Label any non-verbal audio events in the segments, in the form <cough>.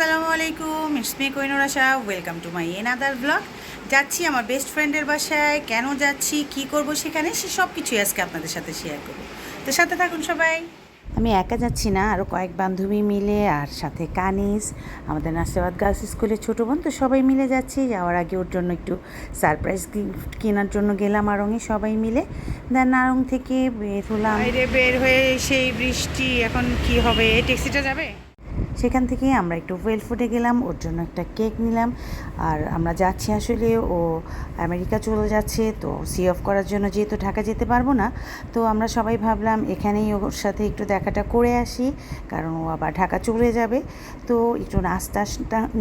আসসালামু আলাইকুম ইসমি Asha welcome to my another blog যাচ্ছি আমার বেস্ট ফ্রেন্ডের বাসায়। কেন যাচ্ছি কি করব সেখানে সে সব কিছুই আজকে আপনাদের সাথে শেয়ার করব। তো সাথে থাকুন সবাই। আমি একা যাচ্ছি না আরও কয়েক বান্ধবী মিলে আর সাথে কানিস আমাদের নাসিবাদ গার্লস স্কুলের ছোটো বোন তো সবাই মিলে যাচ্ছি। যাওয়ার আগে ওর জন্য একটু সারপ্রাইজ গিফট কেনার জন্য গেলাম আরঙে সবাই মিলে। দেন আরং থেকে বের হলাম। বের হয়ে সেই বৃষ্টি এখন কি হবে? এই ট্যাক্সিটা যাবে? সেখান থেকে আমরা একটু ওয়েল ফুডে গেলাম ওর জন্য একটা কেক নিলাম। আর আমরা যাচ্ছি আসলে ও আমেরিকা চলে যাচ্ছে তো সি অফ করার জন্য যেহেতু ঢাকা যেতে পারব না তো আমরা সবাই ভাবলাম এখানেই ওর সাথে একটু দেখাটা করে আসি কারণ ও আবার ঢাকা চলে যাবে। তো একটু নাস্তা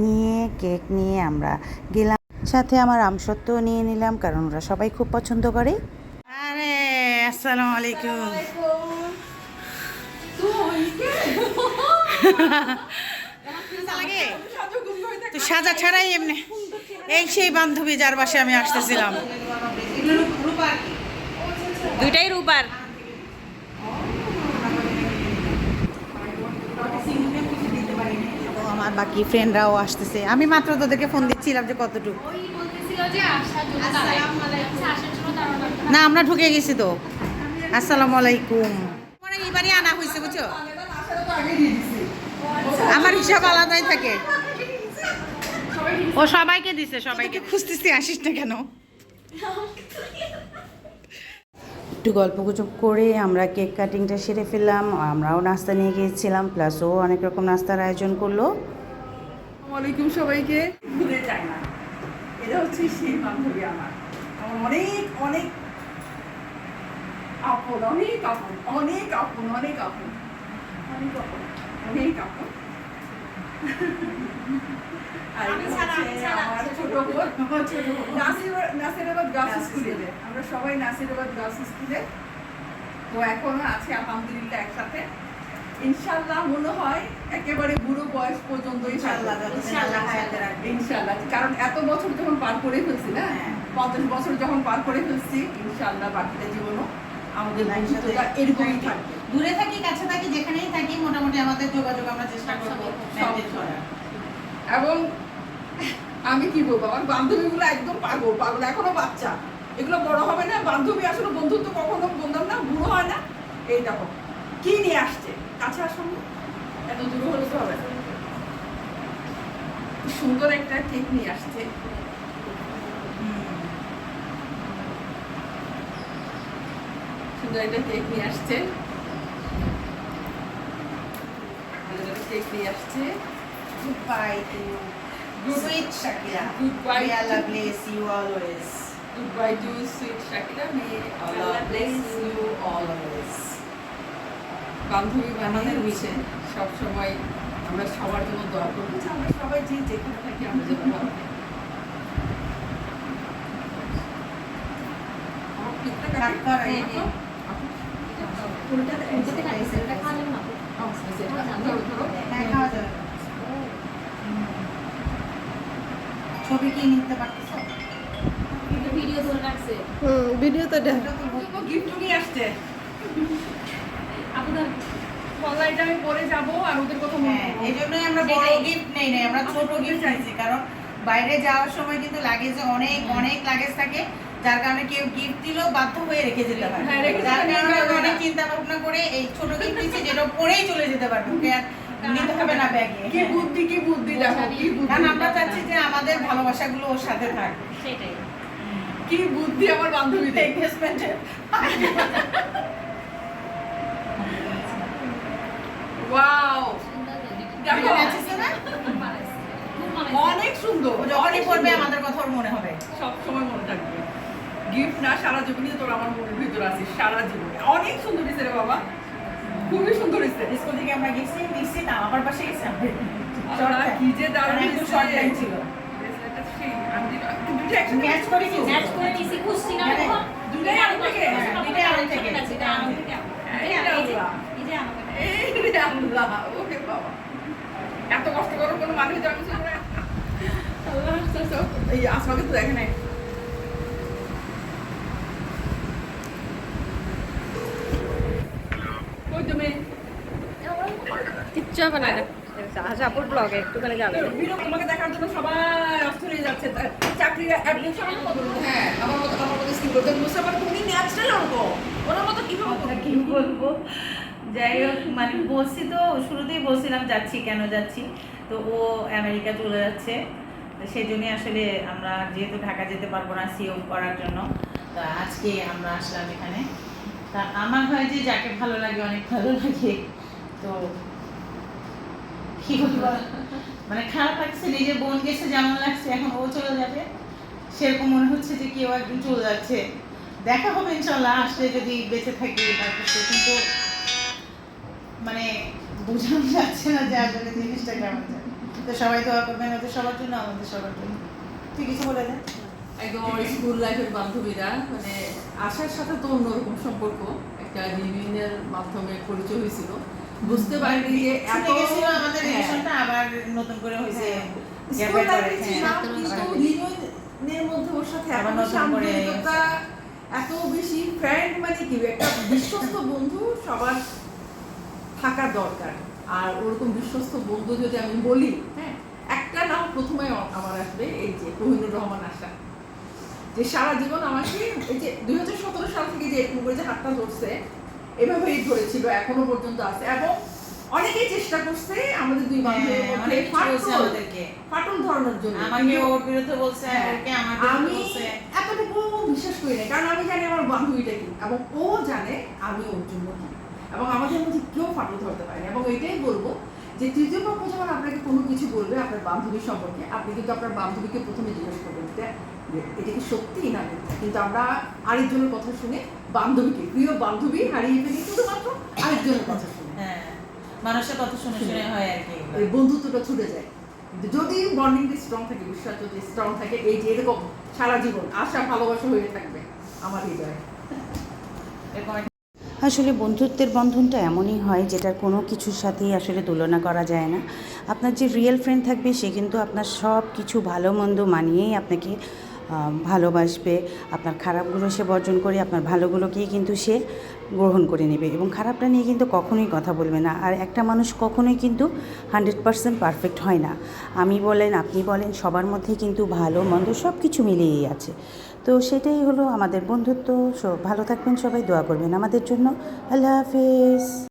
নিয়ে কেক নিয়ে আমরা গেলাম। সাথে আমার আমসত্ত্বও নিয়ে নিলাম কারণ ওরা সবাই খুব পছন্দ করে। আরে আসসালামু আলাইকুম। তো সাজা ছাড়াই এমনি। এই সেই বান্ধবী যার বাসায় আমি আসতেছিলাম। দুইটাই রূপার। আমার বাকি ফ্রেন্ডরাও আসতেছে। আমি মাত্র তোদেরকে ফোন দিচ্ছিলাম যে কতটুকু। আচ্ছা, না আমরা ঢুকে গেছি তো। আসসালামু আলাইকুম। আমার এইবারই আনা হয়েছে বুঝছ? আমার হিসাব আলাদাই থাকে। ও সবাইকে দিছে সবাইকে। খুঁজতেছি আসিস না কেন? একটু গল্প গুজব করে আমরা কেক কাটিংটা সেরে ফেললাম আমরাও নাস্তা নিয়ে গিয়েছিলাম প্লাস ও অনেক রকম নাস্তার আয়োজন করল। ওয়ালাইকুম সবাইকে। ভুলে যায় না এটা হচ্ছে সেই বান্ধবী আমার। আমার অনেক অনেক আপন অনেক আপন অনেক আপন অনেক আপন। অনেক <laughs> অনেক আমার <laughs> সবাই নাসিরাবাদ গার্লস স্কুলে তো এখনও আছি আলহামদুলিল্লাহ একসাথে। ইনশাল্লাহ মনে হয় একেবারে বুড়ো বয়স পর্যন্ত। ইনশাল্লাহ কারণ এত বছর যখন পার করে ফেলছি না হ্যাঁ। পঞ্চাশ বছর যখন পার করে ফেলছি ইনশাল্লাহ বাকিটা জীবনও আমাদের বন্ধুত্বটা এরকমই থাকবে। দূরে থাকি কাছে থাকি যেখানেই থাকি মোটামুটি আমাদের যোগাযোগ আমরা চেষ্টা করব maintain করার। এবং আমি কি বলব আমার বান্ধবীগুলো একদম পাগল পাগল এখনও বাচ্চা। এগুলো বড় হবে না বান্ধবী আসলে বন্ধুত্ব কখনো বললাম না বুড়ো হয় না। এই দেখো কি নিয়ে আসছে? কাছে আসুন। এত দূর হলে তো হবে সুন্দর একটা কেক নিয়ে আসছে। সুন্দর একটা কেক নিয়ে আসছে। আমরা সবার জন্য দরকার করছি আমরা সবাই যে যেখানে থাকি আমরা যেখানে ফুলটা সেটা। হ্যাঁ, আমি পরে যাব আর ওদের কথা হ্যাঁ এই জন্যই আমরা বড়। গিফট নেই নাই আমরা ছোট গিফট চাইছি কারণ বাইরে যাওয়ার সময় কিন্তু লাগেজে অনেক অনেক লাগেজ থাকে যার কারণে কেউ গিফট দিলেও বাধ্য হয়ে রেখে যেতে পারে হ্যাঁ, যার কারণে অনেক চিন্তা ভাবনা করে এই ছোট গিফট দিচ্ছি যেটা পরেই চলে যেতে পারবে ওকে আর নিতে হবে না ব্যাগে কি বুদ্ধি কি বুদ্ধি দেখো কি বুদ্ধি। কারণ আমরা চাচ্ছি যে আমাদের ভালোবাসাগুলো ওর সাথে থাক। সেটাই। কি বুদ্ধি আমার ইনভেস্টমেন্টের ওয়াও দেখো। অনেক সুন্দর। যখনই অনেক পড়বে আমাদের কথা ওর মনে হবে। সব গিফট না সারা জীবনই তোর আমার মনের ভিতরে আছে সারা জীবনে। অনেক সুন্দর হয়েছে রে বাবা। খুবই সুন্দর হয়েছে। স্কুল থেকে আমরা গেছি দিচ্ছি না আমার পাশে গেছি কি যে দারুণ একটু শর্ট টাইম ছিল। ব্রেসলেটটা সেই, আমি দুটো- দুটো একসাথে ম্যাচ করে কি ম্যাচ করে নিছি খুশি না মানে থেকে? হ্যাঁ, থেকে। এটা এই যে-। এই যে আল্লাহ, বাবা। এত কষ্ট করার কোনো মানুষ জানি না। আল্লাহ, আচ্ছা। এই আসমাকে তো দেখে নাই। কই তুমি কিচ্ছু হবে না। হ্যাঁ? সাপোর্ট একটুখানি যাবে তোমাকে দেখার জন্য সবাই অস্ট্রেলিয়া যাচ্ছে। চাকরির অ্যাডমিশন হ্যাঁ আমার মতো আমার মতো স্কিল করতে তুমি ন্যাচারাল ওরকম ওনার মতো কীভাবে কি বলব? যাই হোক মানে বলছি তো শুরুতেই বলছিলাম যাচ্ছি কেন যাচ্ছি? তো ও আমেরিকা চলে যাচ্ছে। সেই জন্যই আসলে আমরা যেহেতু ঢাকা যেতে পারব না সিও করার জন্য তা আজকে আমরা আসলাম এখানে। তা আমার হয় যে যাকে ভালো লাগে অনেক ভালো লাগে। তো কি বলব? মানে খারাপ লাগছে, নিজের বোন গেছে, যেমন লাগছে, এখন ও চলে যাবে। সেরকম মনে হচ্ছে যে কেউ একদিন চলে যাচ্ছে। দেখা হবে ইনশাল্লাহ আসলে যদি বেঁচে থাকি তারপর। কিন্তু মানে বোঝানো যাচ্ছে না যে আসলে জিনিসটা কেমন যায় তো সবাই দোয়া করবেন, ওদের সবার জন্য, আমাদের সবার জন্য। তুই কিছু বলে দেন একদম আমার স্কুল লাইফের বান্ধবীরা মানে আশার সাথে তো অন্যরকম সম্পর্ক। একটা রিউনিয়নের মাধ্যমে পরিচয় হয়েছিল। বুঝতে পারিনি যে এত গেছিল আমাদের হ্যাঁ। রিলেশনটা আবার নতুন করে হয়েছে স্কুল লাইফে হ্যাঁ। ছিলাম কিন্তু রিউনিয়নের মধ্যে ওর সাথে আবার এত নতুন করে এত বেশি ফ্রেন্ড মানে কি একটা বিশ্বস্ত বন্ধু সবার থাকা দরকার। আর ওরকম বিশ্বস্ত বন্ধু যদি আমি বলি হ্যাঁ একটা নাম প্রথমে আমার আসবে এই যে কোহিনুর রহমান আশা। যে সারা জীবন আমাকে এই যে দুই হাজার সতেরো সাল থেকে যে এরকম করে যে হাতটা ধরছে এভাবেই ধরেছিল এখনও পর্যন্ত আছে। এবং অনেকেই চেষ্টা করছে আমাদের দুই বান্ধবের হ্যাঁ, মধ্যে বলছে ফাটল ধরানোর জন্য। আমাকে ওর বিরুদ্ধে বলছে হ্যাঁ, ওকে আমার আমি এতটুকু বিশ্বাস করি না কারণ আমি জানি আমার বান্ধবীটা কি এবং ও জানে আমি ওর জন্য কি। এবং আমাদের মধ্যে কেউ ফাটল ধরতে পারে না এবং এটাই বলব যে তৃতীয় পক্ষ যখন আপনাকে কোনো কিছু বলবে আপনার বান্ধবী সম্পর্কে আপনি কিন্তু আপনার বান্ধবীকে প্রথমে জিজ্ঞেস করবেন এটা এটা কি সত্যি না কিন্তু আমরা আরেকজনের কথা শুনে বান্ধবীকে প্রিয় বান্ধবী হারিয়ে ফেলি শুধুমাত্র আরেকজনের কথা শুনে। হ্যাঁ মানুষের কথা শুনে শুনে হয় আর কি বন্ধুত্বটা ছুটে যায়। যদি বন্ডিংটা স্ট্রং থাকে বিশ্বাস যদি স্ট্রং থাকে এই যে এরকম সারা জীবন আশা ভালোবাসা হয়ে থাকবে আমার হৃদয়ে। এরকম আসলে বন্ধুত্বের বন্ধনটা এমনই হয় যেটার কোনো কিছুর সাথেই আসলে তুলনা করা যায় না। আপনার যে রিয়েল ফ্রেন্ড থাকবে, সে কিন্তু আপনার সব কিছু ভালো মন্দ মানিয়েই আপনাকে ভালোবাসবে। আপনার খারাপগুলো সে বর্জন করে, আপনার ভালোগুলোকেই কিন্তু সে গ্রহণ করে নেবে এবং খারাপটা নিয়ে কিন্তু কখনোই কথা বলবে না। আর একটা মানুষ কখনোই কিন্তু হান্ড্রেড পারসেন্ট পারফেক্ট হয় না। আমি বলেন, আপনি বলেন, সবার মধ্যে কিন্তু ভালো মন্দ সব কিছু মিলিয়েই আছে। তো সেটাই হলো আমাদের বন্ধুত্ব। সব ভালো থাকবেন, সবাই দোয়া করবেন আমাদের জন্য। আল্লাহ হাফেজ।